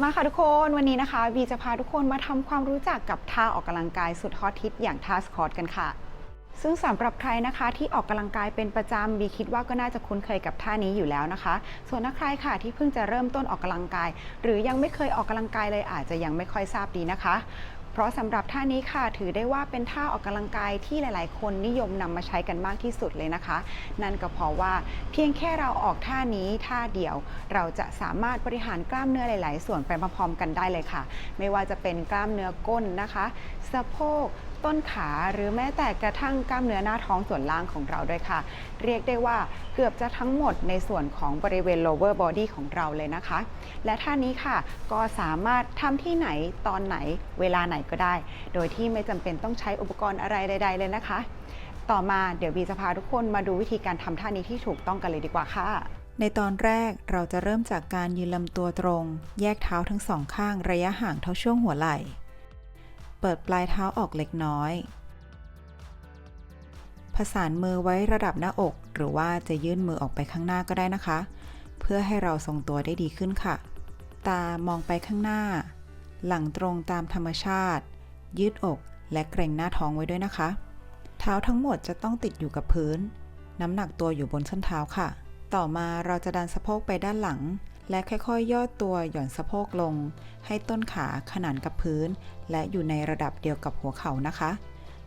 มาค่ะทุกคนวันนี้นะคะวีจะพาทุกคนมาทำความรู้จักกับท่าออกกำลังกายสุดฮอตฮิตอย่างท่าสควอตกันค่ะ ซึ่งสำหรับใครนะคะที่ออกกำลังกายเป็นประจำบีคิดว่าก็น่าจะคุ้นเคยกับท่านี้อยู่แล้วนะคะ ส่วนนักใครค่ะที่เพิ่งจะเริ่มต้นออกกำลังกาย หรือยังไม่เคยออกกำลังกายเลยอาจจะยังไม่ค่อยทราบดีนะคะ เพราะสำหรับท่านี้ค่ะถือได้ว่าเป็นท่าออกกำลังกายที่หลาย ๆ คนนิยมนำมาใช้กันมากที่สุดเลยนะคะ นั่นก็เพราะว่าเพียงแค่เราออกท่านี้ท่าเดียว เราจะสามารถบริหารกล้ามเนื้อหลาย ๆ ส่วนไปพร้อมๆกันได้เลยค่ะ ไม่ว่าจะเป็นกล้ามเนื้อก้นนะคะ สะโพก ต้นขา หรือแม้แต่กระทั่งกล้ามเนื้อหน้าท้องส่วนล่างของเราด้วยค่ะ เรียกได้ว่าเกือบจะทั้งหมดในส่วนของบริเวณ lower body ของเราเลยนะคะ และท่านี้ค่ะก็สามารถทำที่ไหนตอนไหนเวลาไหนก็ได้ โดยที่ไม่จำเป็นต้องใช้อุปกรณ์อะไรใด ๆ เลยนะคะ ต่อมาเดี๋ยวบีจะพาทุกคนมาดูวิธีการทำท่านี้ที่ถูกต้องกันเลยดีกว่าค่ะในตอนแรกเราจะเริ่มจากการยืนลำตัวตรง แยกเท้าทั้งสองข้างระยะห่างเท่าช่วงหัวไหล่ เปิดปลายเท้าออกเล็กน้อย ผสานมือไว้ระดับหน้าอก หรือว่าจะยื่นมือออกไปข้างหน้าก็ได้นะคะ เพื่อให้เราทรงตัวได้ดีขึ้นค่ะ ตามองไปข้างหน้า หลังตรงตามธรรมชาติ ยืดอกและเกรงหน้าท้องไว้ด้วยนะคะ เท้าทั้งหมดจะต้องติดอยู่กับพื้น น้ำหนักตัวอยู่บนส้นเท้าค่ะ ต่อมาเราจะดันสะโพกไปด้านหลัง และค่อยๆ ย่อตัวหย่อนสะโพกลง ให้ต้นขาขนานกับพื้น และอยู่ในระดับเดียวกับหัวเข่านะคะ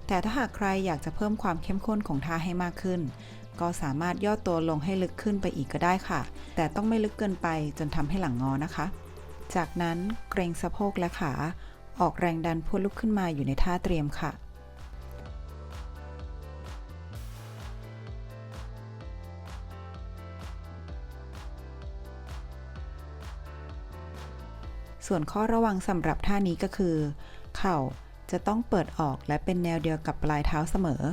แต่ถ้าหากใครอยากจะเพิ่มความเข้มข้นของท่าให้มากขึ้น ก็สามารถย่อตัวลงให้ลึกขึ้นไปอีกก็ได้ค่ะ แต่ต้องไม่ลึกเกินไปจนทำให้หลังงอนะคะ จากนั้นเกรงสะโพกและขา ออกแรงดันพื่ลุกขึ้นมาอยู่ในท่าเตรียมค่ะ ส่วนข้อระวังสำหรับท่านี้ก็คือ เข่าจะต้องเปิดออกและเป็นแนวเดียวกับปลายเท้าเสมอ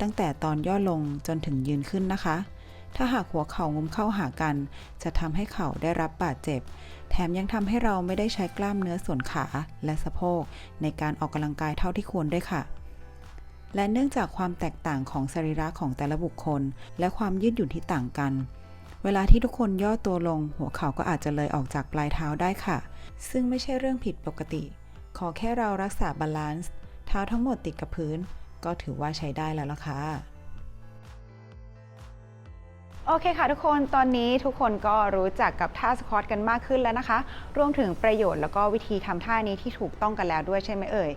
ตั้งแต่ตอนย่อลงจนถึงยืนขึ้นนะคะ ถ้าหากหัวเข่างุมเข้าหากัน จะทำให้เข่าได้รับบาดเจ็บ แถมยังทำให้เราไม่ได้ใช้กล้ามเนื้อส่วนขาและสะโพกในการออกกำลังกายเท่าที่ควรด้วยค่ะและเนื่องจากความแตกต่างของสรีระของแต่ละบุคคล และความยืดหยุ่นที่ต่างกัน เวลาที่ทุกคนย่อตัวลง หัวเข่าก็อาจจะเลยออกจากปลายเท้าได้ค่ะ ซึ่งไม่ใช่เรื่องผิดปกติ ขอแค่เรารักษาบาลานซ์เท้าทั้งหมดติดกับพื้น ก็ถือว่าใช้ได้แล้วล่ะค่ะ โอเคค่ะทุกคนตอนนี้ทุกคนก็รู้จักกับท่าสควอตกันมากขึ้นแล้วนะคะ รวมถึงประโยชน์แล้วก็วิธีทำท่านี้ที่ถูกต้องกันแล้วด้วยใช่ไหมเอ่ย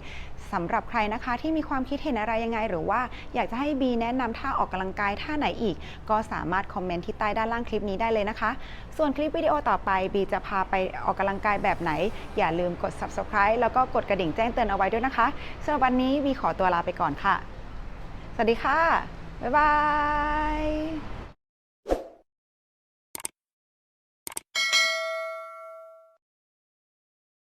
สำหรับใครนะคะที่มีความคิดเห็นอะไรยังไง หรือว่าอยากจะให้บีแนะนำท่าออกกำลังกายท่าไหนอีก ก็สามารถคอมเมนต์ที่ใต้ด้านล่างคลิปนี้ได้เลยนะคะ ส่วนคลิปวิดีโอต่อไปบีจะพาไปออกกำลังกายแบบไหน อย่าลืมกด subscribe แล้วก็กดกระดิ่งแจ้งเตือนเอาไว้ด้วยนะคะสำหรับวันนี้บีขอตัวลาไปก่อนค่ะ สวัสดีค่ะบ๊ายบาย